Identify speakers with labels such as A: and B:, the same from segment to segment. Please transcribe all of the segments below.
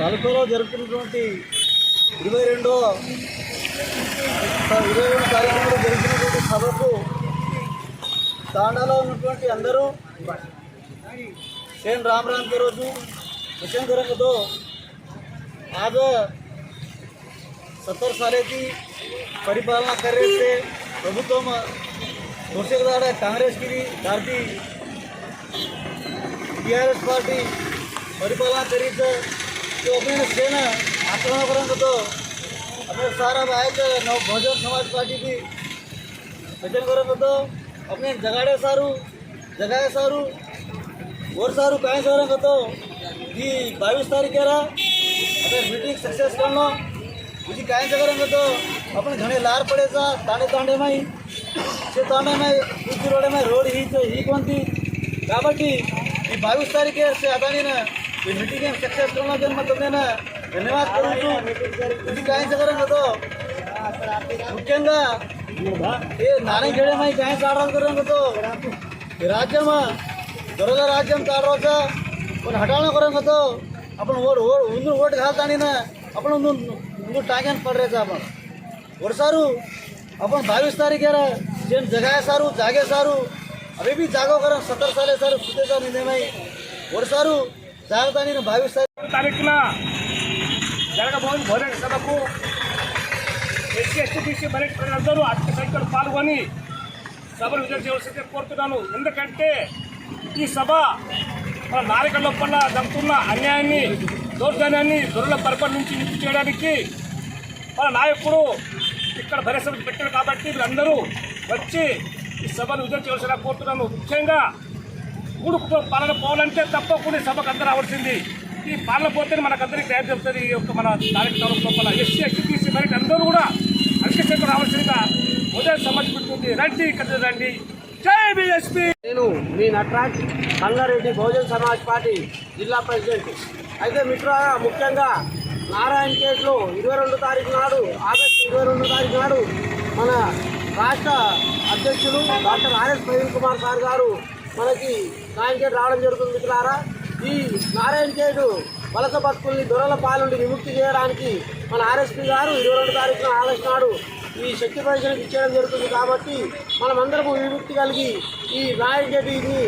A: తాలూకాలో జరుగుతున్నటువంటి ఇరవై రెండో ఇరవై రెండు తారీఖులో జరుగుతున్నటువంటి సభకు తాండాలో ఉన్నటువంటి అందరూ సేన్ राम राम के रोजू मिशन करेंगे तो आज सत्तर सालेची परिपालना कर रहे थे ప్రభుత్వం తోసేదాడ కాంగ్రెస్కి దాటి टीआरएस पार्टी परिपालना करी opening से ना आक्रमण करेंगे तो अपने सारा भाई तो नव बहुजन समाज पार्टी की भजन करेंगे तो अपने जगाड़े सारू जगाडे सारू और सारू कहीं करेंगे तो ये बाईस तारीख के रहा अपने मीटिंग सक्सेस कर लो उसी कहीं से करेंगे घणे लार पड़े सा ताने तांडे में ही से तांडे में दूसरी रोड में रोड ही तो ही कौन थी काबटी बावीस बाईस तारीख से आता नहीं ना મીટિંગ ક્ષેત્રનો જન્મ તમને ధన్యవాద ఇది కాయించగలం కదా. ముఖ్యంగా ఏ నాణ్యం చేయడమా ఈ కాయ కాడడం కదా ఈ రాజ్యమా దొరల రాజ్యం కాడరోజా కొన్ని హఠాన కొరం కదా అప్పుడు ఓటు ఓ ఉందు ఓటు కాదానిన అప్పుడు ముందు టాకెన్ పడరేజా అప్పుడు. ఒరసారు అప్పుడు బావీస్ తారీఖు જેમ જગાએ સારું જાગે સારું હવે બી જાગો કરો સત્તર સાલે સારું સુતે સારું નિર્ણય ઓર સારું జాగ్రత్త నేను భావిస్తాను
B: తారీఖున జరగబోయే మొదటి సభకు ఎస్సీ ఎస్టీ బీసీ మెరిట్ ప్రజలందరూ అతి సంఖ్యలు పాల్గొని సభను విజయం చేయవలసిందే కోరుతున్నాను. ఎందుకంటే ఈ సభ మన నారిక లోపల జరుగుతున్న అన్యాయాన్ని దౌర్జన్యాన్ని దొరల పరిపాలన నుంచి నిప్పు చేయడానికి మన నాయకుడు ఇక్కడ భరసభ పెట్టారు కాబట్టి మీరందరూ వచ్చి ఈ సభను విజయం చేయవలసిన కోరుతున్నాను. ముఖ్యంగా మూడు పాలన పోవాలంటే తప్పకుండా సభకు అందరూ రావాల్సింది. ఈ పాలన పోతేనే మనకందరికీ న్యాయం చెప్తుంది ఈ యొక్క మన కార్యక్రమం లోపల ఎస్సీ ఎస్టీ బీసీ మరి అందరూ కూడా అధిక రావాల్సిందిగా ఉదయం సమర్పించుకుంటుంది రండి ఇక్కడ రండి. జై బీఎస్పీ!
C: నేను మీ నటరాజ్ సంగారెడ్డి బహుజన్ సమాజ్ పార్టీ జిల్లా ప్రెసిడెంట్. అయితే మిత్రులారా ముఖ్యంగా నారాయణ కేసులో ఇరవై రెండు తారీఖు నాడు ఆగస్టు ఇరవై రెండు తారీఖు నాడు మన రాష్ట్ర అధ్యక్షులు doctor RS Praveen Kumar sir గారు మనకి నారాయణ రావడం జరుగుతుంది మిత్రులారా. ఈ నారాయణ గేటు వలస భక్తుల్ని దొరల పాలుండి విముక్తి చేయడానికి మన ఆర్ఎస్పీ గారు ఇరవై రెండు తారీఖున ఆగస్టు నాడు ఈ శక్తి ప్రదర్శనకు ఇచ్చేయడం జరుగుతుంది కాబట్టి మనమందరము విముక్తి కలిగి ఈ రాయగడ్డిని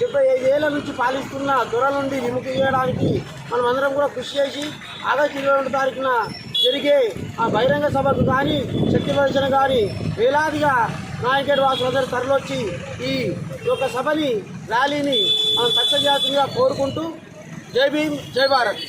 C: డెబ్బై ఐదేళ్ళ నుంచి పాలిస్తున్న దొరల నుండి విముక్తి చేయడానికి మనమందరం కూడా కృషి చేసి ఆగస్టు ఇరవై రెండు తారీఖున జరిగే ఆ బహిరంగ సభకు కానీ శక్తి ప్రదర్శన కానీ వేలాదిగా నాయకేడు వాసులందరూ తరలొచ్చి ఈ యొక్క సభని ర్యాలీని మనం సక్సెస్ చేయాల్సిందిగా కోరుకుంటూ జై భీమ్ జై భారత్.